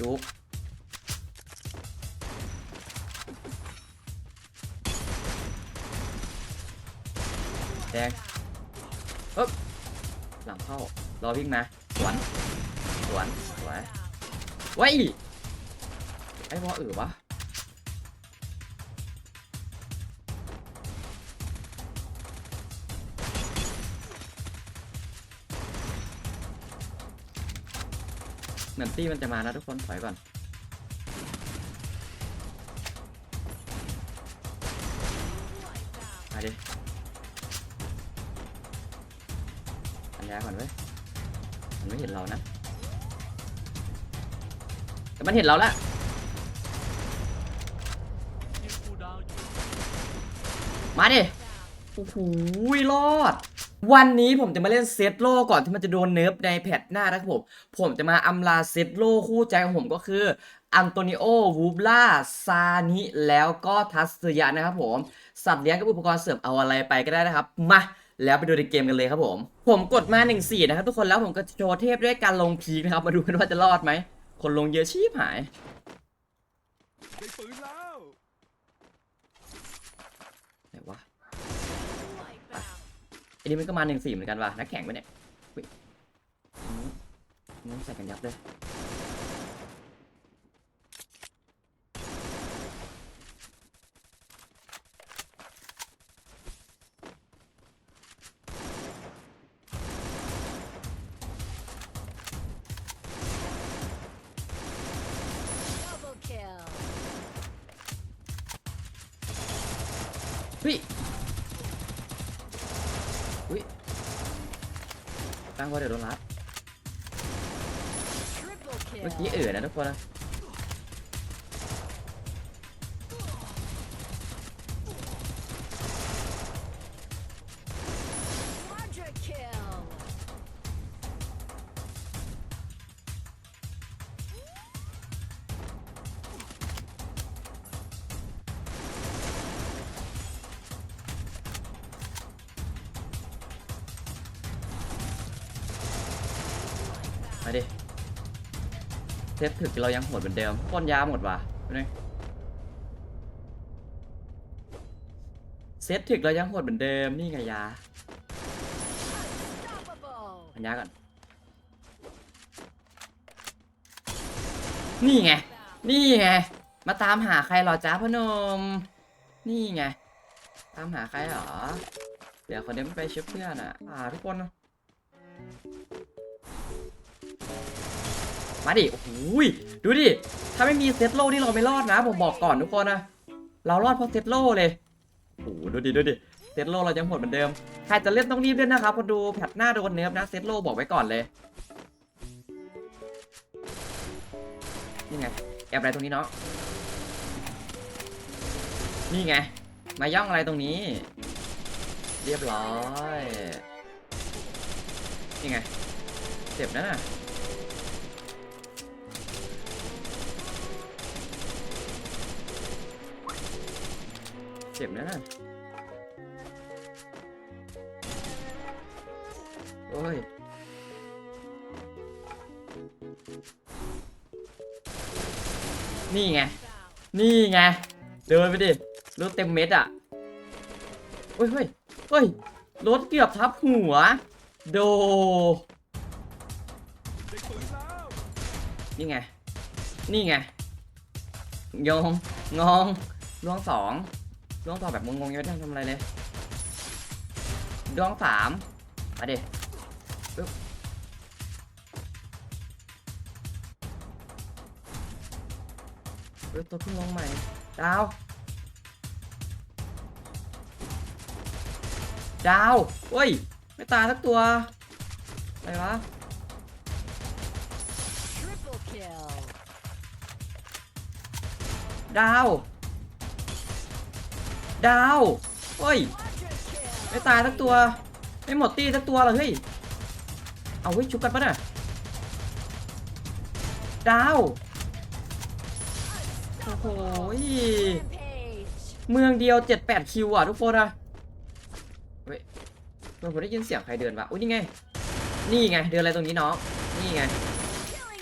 จุกแดงเอ๊บหลังเข้ารอวิ่งนะสวนสวนสวยไว้ไอ้วอเออวะ เหมือนตี้มันจะมานะทุกคนถอยก่อนมาดิอันยาก่อนเว้ยมันไม่เห็นเรานะ แต่มันเห็นเราละมาดิโอ้โหรอด วันนี้ผมจะมาเล่นเซตโลก่อนที่มันจะโดนเนิร์ฟในแพทหน้านะครับผม ผมจะมาอำลาเซตโลคู่ใจของผมก็คืออันโตนิโอ วูบล่า ซานิ แล้วก็ทัสยะนะครับผม สัตว์เลี้ยงกับอุปกรณ์เสริมเอาอะไรไปก็ได้นะครับ มาแล้วไปดูในเกมกันเลยครับผม ผมกดมา1นสี่นะครับทุกคนแล้วผมก็โชว์เทพด้วยการลงพีนะครับ มาดูกันว่าจะรอดไหม คนลงเยอะชีพหายได้ปืนแล้ว ไหนวะ อันนี้มันก็มาหนึ่งสี่เหมือนกันว่ะนักแข่งปะเนี่ยอุ๊ยอืมมันใส่กันยับเลย Double kill. เฮ้ย ตั้งว่าเดี๋ยวโดนรัด Triple เมื่อกี้ kill. เอ๋อนะทุกคนนะ เทปถึกเรายังโหดเหมือนเดิมป้อนยาหมดว่ะดูนี่เซตถึกเรายังโหดเหมือนเดิมนี่ไงยา Unstoppable. พันยาก่อนนี่ไง นี่ไง มาตามหาใครหรอจ้าพอหนมนี่ไง ตามหาใครหรอ เดี๋ยวคนเดียวไม่ไปช่วยเพื่อนอะ อ่าทุกคน มาดิโอ้โหยดูดิ ถ้าไม่มีเซตโลนี่เราไม่รอดนะ ผมบอกก่อนทุกคนนะ เรารอดเพราะเซตโลเลยโอ้โหดูดิดูดิ เซตโลเรายังโหดเหมือนเดิม ใครจะเล่นต้องรีบเล่นนะครับคนดูแพทหน้าโดนเนิร์ฟนะเซตโลบอกไว้ก่อนเลยนี่ไงแอบอะไรตรงนี้เนาะ นี่ไง มาย่องอะไรตรงนี้ เรียบร้อย นี่ไงเจ็บนะ เจ็บนะน่ะโอ้ยนี่ไง นี่ไง เดินไปดิ รถเต็มเม็ดอะเฮ้ยเฮ้ยเฮ้ย รถเกือบทับหัว โด นี่ไง นี่ไง ยองงองดวงสอง ดวงสองแบบงงๆยังไม่ได้ทำอะไรเลยดวงสามมาดิปึ๊บเฮ้ยตัวเพิ่งลงใหม่ ดาว ดาวเฮ้ย ไม่ตายสักตัว อะไรวะ Triple kill. ดาว ดาวเฮ้ย ไม่ตายสักตัว ไม่หมดตีสักตัวเหรอเฮ้ย เอาเฮ้ยชุบกันปะน่ะดาว โอ้โห เมืองเดียว 7-8 คิวอะทุกคนอะเฮ้ยเมื่อผมได้ยินเสียงใครเดินวะอุ้ยนี่ไง นี่ไง เดินอะไรตรงนี้น้อง นี่ไง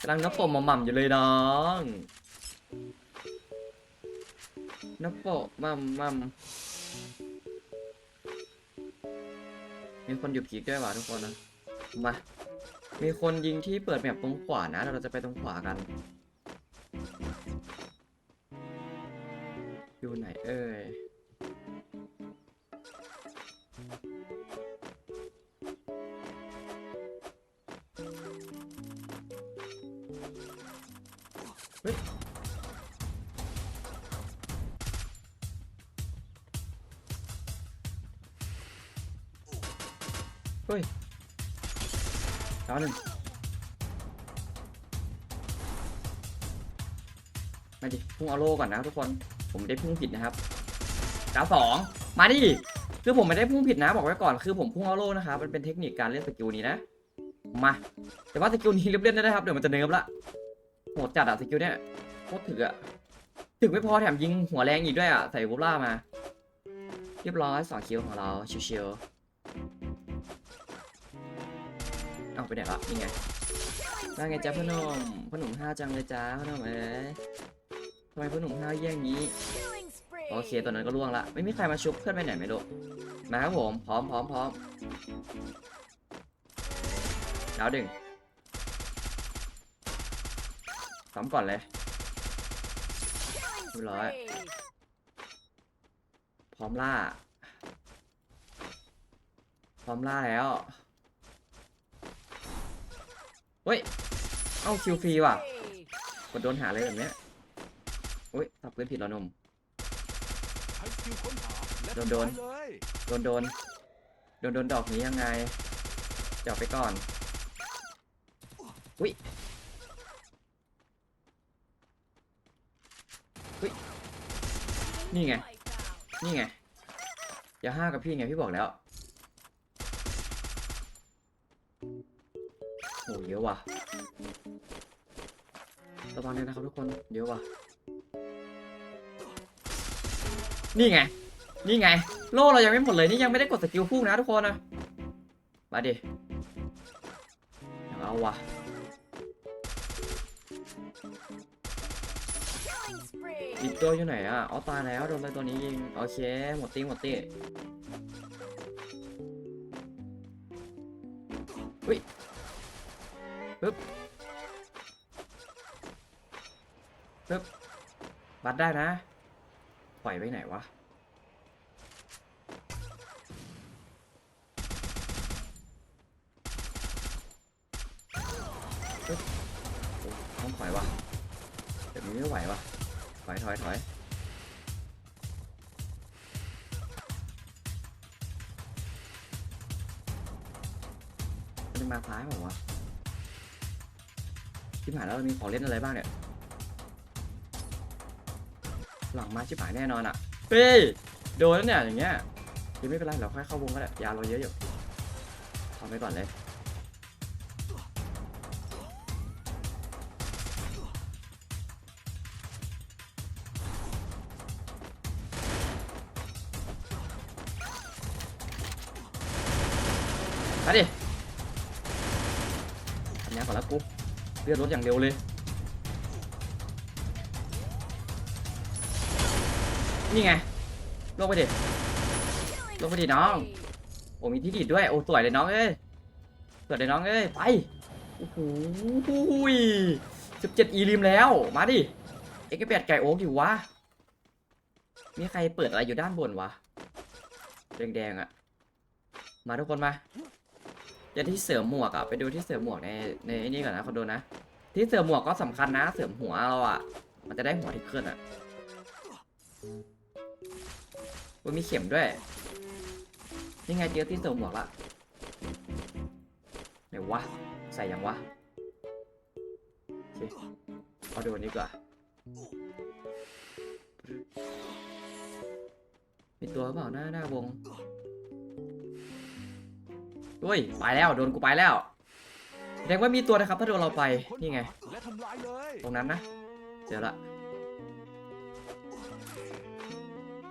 กำลังนับโปะหม่ำๆอยู่เลยน้อง นับโปะหม่ำๆมีคนอยู่พีกด้วยว่ะทุกคนนะ มา มีคนยิงที่เปิดแมปตรงขวานะเดี๋ยวเราจะไปตรงขวากัน อยู่ไหนเอ่ยเฮ้ย ฮ้ยดาวหนึ่งมาดิพุ่งเอาโลก่อนนะทุกคน ผมไม่ได้พุ่งผิดนะครับดาวสองมาดิ คือผมไม่ได้พุ่งผิดนะบอกไว้ก่อน คือผมพุ่งเอาโลนะครับ มันเป็นเทคนิคการเล่นสกิลนี้นะ มา แต่ว่าสกิลนี้เรียบเล่นได้นะครับ เดี๋ยวมันจะเนิร์ฟละโหดจัดอะสกิลเนี่ยโคตรถึกอะถึกไม่พอแถมยิงหัวแรงอีกด้วยอะใส่วูบล่ามา เรียบร้อยสองคิวของเราชิวๆ เอาไปไหนละนี่ไงว่าไงจ๊ะพ่อหนุ่มพ่อหนุ่มห้าจังเลยจ้าพ่อหนุ่มเอ้ยทำไมพ่อหนุ่มห้าวเยี่ยงนี้โอเคตัวนั้นก็ล่วงละไม่มีใครมาชุบเพื่อนไปไหนไม่รู้มาครับผมพร้อมพร้อมพร้อมดาวดึงซ้อมก่อนเลย Killing Ui lỗi. spree. พร้อมล่า พร้อมล่าแล้ว เฮ้ย เอ้าคิวฟรีว่ะ กดโดนหาเลยแบบเนี้ยอุ้ยทับปืนผิดแล้วนม โดนโดน โดนโดน โดนโดนดอกนี้ยังไงจออกไปก่อน อุ้ยอุ้ย นี่ไง นี่ไง อย่าห้ากับพี่ไงพี่บอกแล้ว โอ้เยอะว่ะ ระวังเลยนะครับทุกคน เยอะว่ะ นี่ไง นี่ไง โล่เรายังไม่หมดเลย นี่ยังไม่ได้กดสกิลพุ่งนะทุกคนนะ มาดิเอาว่ะอีกตัวอยู่ไหนอะอ๋อตายแล้วโดนไปตัวนี้ยิง โอเค หมดตีหมดตีอุ้ย ปึ๊บปึ๊บบัดได้นะ ปล่อยไปไหนวะ ปึ๊บต้องถอยวะเดี๋ยวนี้ไม่ไหววะถอยถอยถอยมันจะมาซ้ายเปล่าวะ ชิบหายแล้วเรามีของเล่นอะไรบ้างเนี่ย หลังมาชิบหายแน่นอนอะ เฮ้ย โดนแล้วเนี่ยอย่างเงี้ยยังไม่เป็นไรเราค่อยเข้าวงก็ได้ยาเราเยอะอยู่ทำไปก่อนเลยมาดิทำงานก่อนแล้วกู เลือดรถอย่างเร็วเลยนี่ไงลงไปดิ Killing Look at it now. spree. โอ้มีที่ดีดด้วยโอ้สวยเลยน้องเอ้ยสวยเลยน้องเอ้ยไปโอ้โหสิบเจ็ดอีริมแล้วมาดิเอ็กซ์แปดไก่โอ๊กอยู่วะมีใครเปิดอะไรอยู่ด้านบนวะแดงๆอะมาทุกคนมา อย่าที่เสริมหมวกอะไปดูที่เสริมหมวกในในนี่ก่อนนะคนโดนะ ที่เสริมหมวกก็สำคัญนะ เสริมหัวเราอะมันจะได้หัวที่ขึ้นอะมันมีเข็มด้วยนี่ไงเจอที่เสริมหมวกละไหนวะใส่ยังวะเอาดูอันนี้กว่ามีตัวเปล่าหน้าหน้าวง อุ้ยไปแล้วโดนกูไปแล้วแสดงว่ามีตัวนะครับ ถ้าโดนเราไปนี่ไง ตรงนั้นนะเจอละ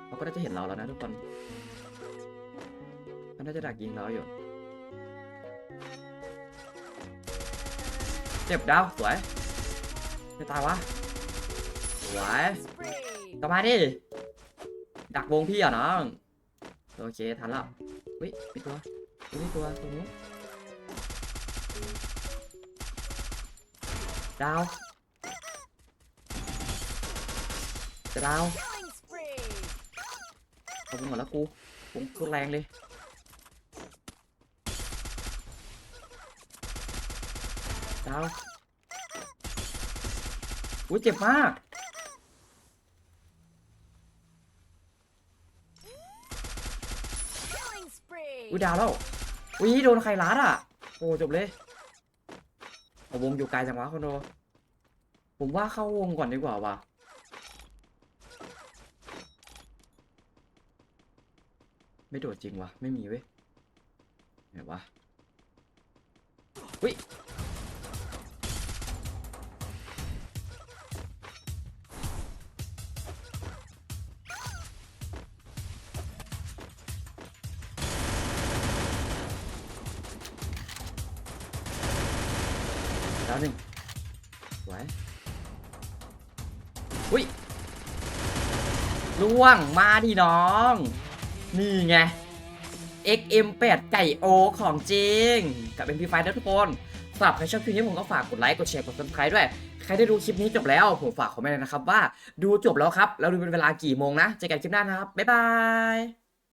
เขาก็น่าจะเห็นเราแล้วนะทุกคนมันน่าจะดักยิงเราอยู่เจ็บดาวสวยไม่ตายวะสวยกลับมาดิดักวงพี่อะน้องโอเคทันแล้วเฮ้ยมีตัว เฮ้ยมีตัวตรงนู้ดาวจะดาว Killing spree. เอาไปหมดแล้วกูวงโคตรแรงเลยดาวอุ้ยเจ็บมากอุ้ยดาวแล้ว อุ้ยโดนใครลัดอะ โอ้จบเลยโอ้วงอยู่ไกลจังวะคอนโด ผมว่าเข้าวงก่อนดีกว่าว่ะไม่โดดจริงวะไม่มีเว้ยไหนวะอุ้ย อุ้ยล่วงมาดิน้อง นี่ไง XM8 ไก่โอของจริง กับ MP5 นะทุกคนสำหรับใครชอบคลิปนี้ผมก็ฝากกดไลค์ กดแชร์ กดติดตามด้วย ใครได้ดูคลิปนี้จบแล้ว ผมฝากคอมเมนต์นะครับว่าดูจบแล้วครับ แล้วดูเป็นเวลากี่โมงนะเจอกันคลิปหน้านะครับ บ๊ายบาย